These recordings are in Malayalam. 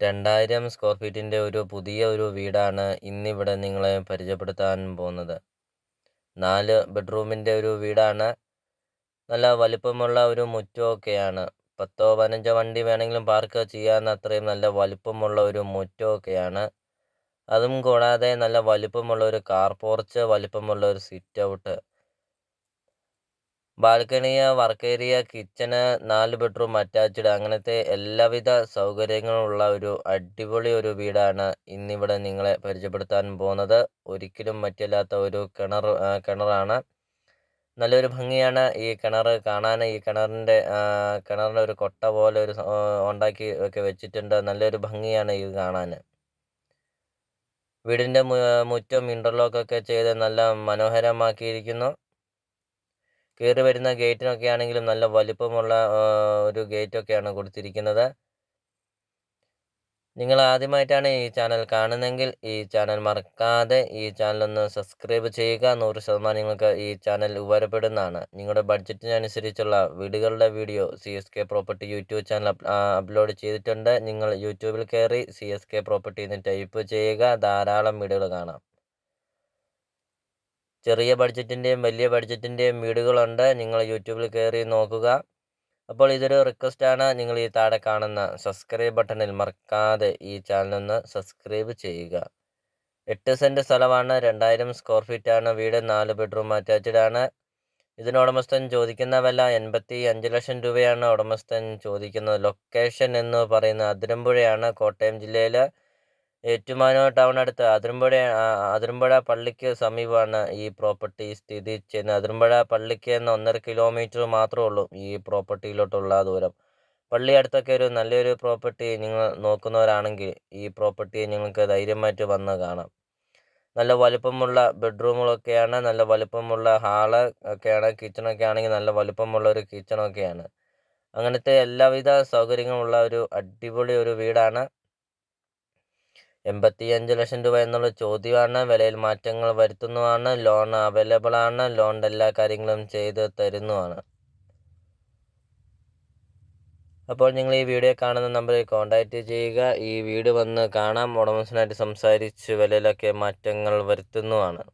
രണ്ടായിരം സ്ക്വയർ ഫീറ്റിന്റെ ഒരു പുതിയ ഒരു വീടാണ് ഇന്നിവിടെ നിങ്ങളെ പരിചയപ്പെടുത്താൻ പോകുന്നത്. നാല് ബെഡ്റൂമിന്റെ ഒരു വീടാണ്. നല്ല വലിപ്പമുള്ള ഒരു മുറ്റമൊക്കെയാണ്. പത്തോ പതിനഞ്ചോ വണ്ടി വേണമെങ്കിലും പാർക്ക് ചെയ്യാവുന്ന അത്രയും നല്ല വലിപ്പമുള്ള ഒരു മുറ്റമൊക്കെയാണ്. അതും കൂടാതെ നല്ല വലിപ്പമുള്ള ഒരു കാർ പോർച്ച് വലിപ്പമുള്ള ഒരു സിറ്റ് ഔട്ട് ബാൽക്കണിയ വർക്ക് ഏരിയ കിച്ചണ് നാല് ബെഡ്റൂം അറ്റാച്ച്ഡ് അങ്ങനത്തെ എല്ലാവിധ സൗകര്യങ്ങളുള്ള ഒരു അടിപൊളി ഒരു വീടാണ് ഇന്നിവിടെ നിങ്ങളെ പരിചയപ്പെടുത്താൻ പോകുന്നത്. ഒരിക്കലും മറ്റില്ലാത്ത ഒരു കിണർ കിണറാണ്. നല്ലൊരു ഭംഗിയാണ് ഈ കിണർ കാണാൻ. ഈ കിണറിന്റെ കിണറിന്റെ ഒരു കൊട്ട പോലെ ഒരു ഉണ്ടാക്കി ഒക്കെ വെച്ചിട്ടുണ്ട്. നല്ലൊരു ഭംഗിയാണ് ഇത് കാണാൻ. വീടിന്റെ മുറ്റം ഇന്റർലോക്കൊക്കെ ചെയ്ത് നല്ല മനോഹരമാക്കിയിരിക്കുന്നു. കയറി വരുന്ന ഗേറ്റിനൊക്കെ ആണെങ്കിലും നല്ല വലിപ്പമുള്ള ഒരു ഗേറ്റൊക്കെയാണ് കൊടുത്തിരിക്കുന്നത്. നിങ്ങൾ ആദ്യമായിട്ടാണ് ഈ ചാനൽ കാണുന്നതെങ്കിൽ ഈ ചാനൽ മറക്കാതെ ഈ ചാനൽ ഒന്ന് സബ്സ്ക്രൈബ് ചെയ്യുക. നൂറ് ശതമാനം നിങ്ങൾക്ക് ഈ ചാനൽ ഉപകാരപ്പെടുന്നതാണ്. നിങ്ങളുടെ ബഡ്ജറ്റിനനുസരിച്ചുള്ള വീടുകളുടെ video C S K property YouTube channel upload ചെയ്തിട്ടുണ്ട്. നിങ്ങൾ യൂട്യൂബിൽ കയറി സി എസ് കെ പ്രോപ്പർട്ടി എന്ന് ടൈപ്പ് ചെയ്യുക. ധാരാളം വീഡിയോകൾ കാണാം. ചെറിയ ബഡ്ജറ്റിന്റെയും വലിയ ബഡ്ജറ്റിന്റെയും വീടുകളുണ്ട്. നിങ്ങൾ യൂട്യൂബിൽ കയറി നോക്കുക. അപ്പോൾ ഇതൊരു റിക്വസ്റ്റാണ് നിങ്ങൾ ഈ താഴെ കാണുന്ന സബ്സ്ക്രൈബ് ബട്ടണിൽ മറക്കാതെ ഈ ചാനലൊന്ന് സബ്സ്ക്രൈബ് ചെയ്യുക. എട്ട് സെന്റ് സ്ഥലമാണ്. രണ്ടായിരം സ്ക്വയർ ഫീറ്റ് ആണ്. വീട് നാല് ബെഡ്റൂം അറ്റാച്ച്ഡ് ആണ്. ഇതിന് ഉടമസ്ഥൻ ചോദിക്കുന്ന വില എൺപത്തി അഞ്ച് ലക്ഷം രൂപയാണ്. ഉടമസ്ഥൻ ചോദിക്കുന്നത് ലൊക്കേഷൻ എന്ന് പറയുന്നത് അതിരമ്പുഴയാണ് കോട്ടയം ജില്ലയിൽ ഏറ്റുമാനൂർ ടൗൺ അടുത്ത് അതിരമ്പുഴ അതിരമ്പുഴ പള്ളിക്ക് സമീപമാണ് ഈ പ്രോപ്പർട്ടി സ്ഥിതി ചെയ്യുന്നത്. അതിരമ്പുഴ പള്ളിക്ക് നിന്ന് ഒന്നര കിലോമീറ്റർ മാത്രമേ ഉള്ളൂ ഈ പ്രോപ്പർട്ടിയിലോട്ടുള്ള ദൂരം. പള്ളി അടുത്തൊക്കെ ഒരു നല്ലൊരു പ്രോപ്പർട്ടി നിങ്ങൾ നോക്കുന്നവരാണെങ്കിൽ ഈ പ്രോപ്പർട്ടി നിങ്ങൾക്ക് ധൈര്യമായിട്ട് വന്ന് കാണാം. നല്ല വലുപ്പമുള്ള ബെഡ്റൂമുകളൊക്കെയാണ് നല്ല വലുപ്പമുള്ള ഹാൾ ഒക്കെയാണ് കിച്ചണൊക്കെ ആണെങ്കിൽ നല്ല വലുപ്പമുള്ള ഒരു കിച്ചണൊക്കെയാണ് അങ്ങനത്തെ എല്ലാവിധ സൗകര്യങ്ങളുള്ള ഒരു അടിപൊളി ഒരു വീടാണ്. എൺപത്തിയഞ്ച് ലക്ഷം രൂപ എന്നുള്ള ചോദ്യമാണ്. വിലയിൽ മാറ്റങ്ങൾ വരുത്തുന്നതാണ് ലോൺ അവൈലബിൾ ആണ്. ലോണിന്റെ എല്ലാ കാര്യങ്ങളും ചെയ്ത് തരുന്നതാണ് അപ്പോൾ നിങ്ങൾ ഈ വീഡിയോ കാണുന്ന നമ്പറിൽ കോൺടാക്റ്റ് ചെയ്യുക. ഈ വീട് വന്ന് കാണാം. ഉടമസ്ഥനായിട്ട് സംസാരിച്ച് വിലയിലൊക്കെ മാറ്റങ്ങൾ വരുത്തുന്നതാണ്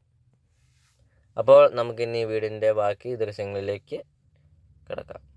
അപ്പോൾ നമുക്കിനി വീടിന്റെ ബാക്കി ദൃശ്യങ്ങളിലേക്ക് കിടക്കാം.